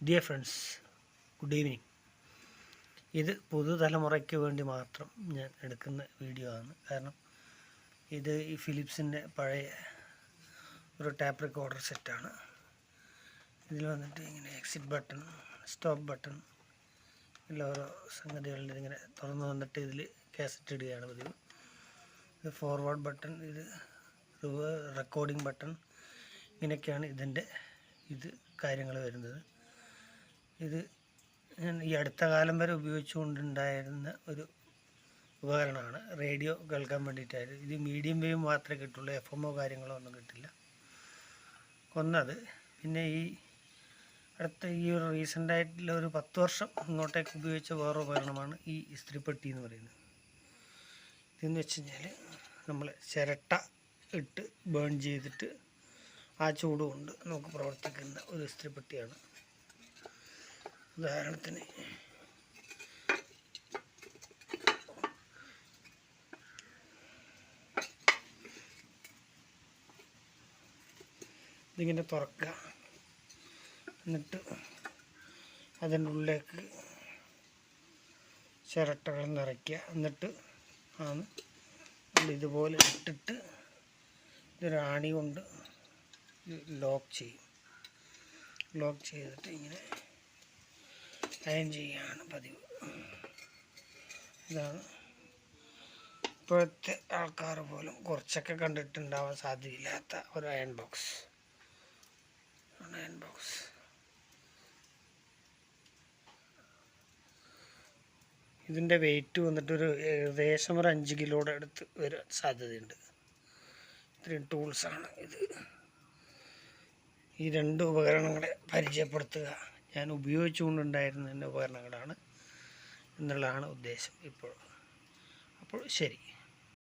Dear friends good evening ഇത് പുതുതലമുറയ്ക്ക് വേണ്ടി മാത്രം ഞാൻ എടുക്കുന്ന വീഡിയോ ആണ്. കാരണം ഇത് ഈ ഫിലിപ്സിന്റെ പഴയ ഒരു ടാപ്പ് റെക്കോർഡർ സെറ്റാണ് ഇതിൽ വന്നിട്ട് ഇങ്ങനെ എക്സിറ്റ് ബട്ടൺ സ്റ്റോപ്പ് ബട്ടൺ എല്ലാ ഓരോ സംഗതികളുടെ ഇങ്ങനെ തുറന്നു വന്നിട്ട് ഇതിൽ കാസറ്റ് ഇടുകയാണ് പതിവ്. ഇത് ഫോർവേഡ് ബട്ടൺ ഇത് റെക്കോർഡിംഗ് ബട്ടൺ ഇങ്ങനെയൊക്കെയാണ് ഇതിന്റെ ഇത് കാര്യങ്ങൾ വരുന്നത്. ഇത് ഞാൻ ഈ അടുത്ത കാലം വരെ ഉപയോഗിച്ചുകൊണ്ടുണ്ടായിരുന്ന ഒരു ഉപകരണമാണ്. റേഡിയോ കേൾക്കാൻ വേണ്ടിയിട്ടായിരുന്നു. ഇത് മീഡിയം വേവ് മാത്രമേ കിട്ടുള്ളൂ. എഫ് എമ്മോ കാര്യങ്ങളോ ഒന്നും കിട്ടില്ല. ഒന്നത്. പിന്നെ ഈ അടുത്ത ഈ ഒരു റീസെന്റ് ആയിട്ടുള്ള ഒരു പത്ത് വർഷം ഇങ്ങോട്ടേക്ക് ഉപയോഗിച്ച വേറെ ഉപകരണമാണ് ഈ ഇസ്ത്രിപ്പെട്ടി എന്ന് പറയുന്നത്. ഇതെന്ന് വെച്ച് കഴിഞ്ഞാൽ നമ്മൾ ചിരട്ട ഇട്ട് ബേൺ ചെയ്തിട്ട് ആ ചൂട് കൊണ്ട് നമുക്ക് പ്രവർത്തിക്കുന്ന ഒരു ഇസ്ത്രിപ്പെട്ടിയാണ്. ഉദാഹരണത്തിന്. ഇതിങ്ങനെ തുറക്കുക. എന്നിട്ട് അതിന്റെ ഉള്ളിലേക്ക് ചിരട്ടകൾ നിറയ്ക്കുക. എന്നിട്ട് ആണ് ഇതുപോലെ ഇട്ടിട്ട് ഇതൊരു ആണി കൊണ്ട് ലോക്ക് ചെയ്യും. ലോക്ക് ചെയ്തിട്ട് ഇങ്ങനെ അയൺ ചെയ്യുകയാണ് പതിവ്. ഇതാണ്. ഇപ്പോഴത്തെ ആൾക്കാർ പോലും കുറച്ചൊക്കെ കണ്ടിട്ടുണ്ടാവാൻ സാധ്യതയില്ലാത്ത ഒരു അയൺ ബോക്സ്. Iron box. ഇതിന്റെ വെയിറ്റ് വന്നിട്ടൊരു ഏകദേശം ഒരു അഞ്ച് കിലോയുടെ അടുത്ത് വരാൻ സാധ്യതയുണ്ട്. ഇത്രയും ടൂൾസാണ് ഇത്. ഈ രണ്ട് ഉപകരണങ്ങളെ പരിചയപ്പെടുത്തുക. ഞാൻ ഉപയോഗിച്ചുകൊണ്ടുണ്ടായിരുന്ന ഉപകരണങ്ങളാണ് എന്നുള്ളതാണ് ഉദ്ദേശം ഇപ്പോൾ. അപ്പോൾ ശരി.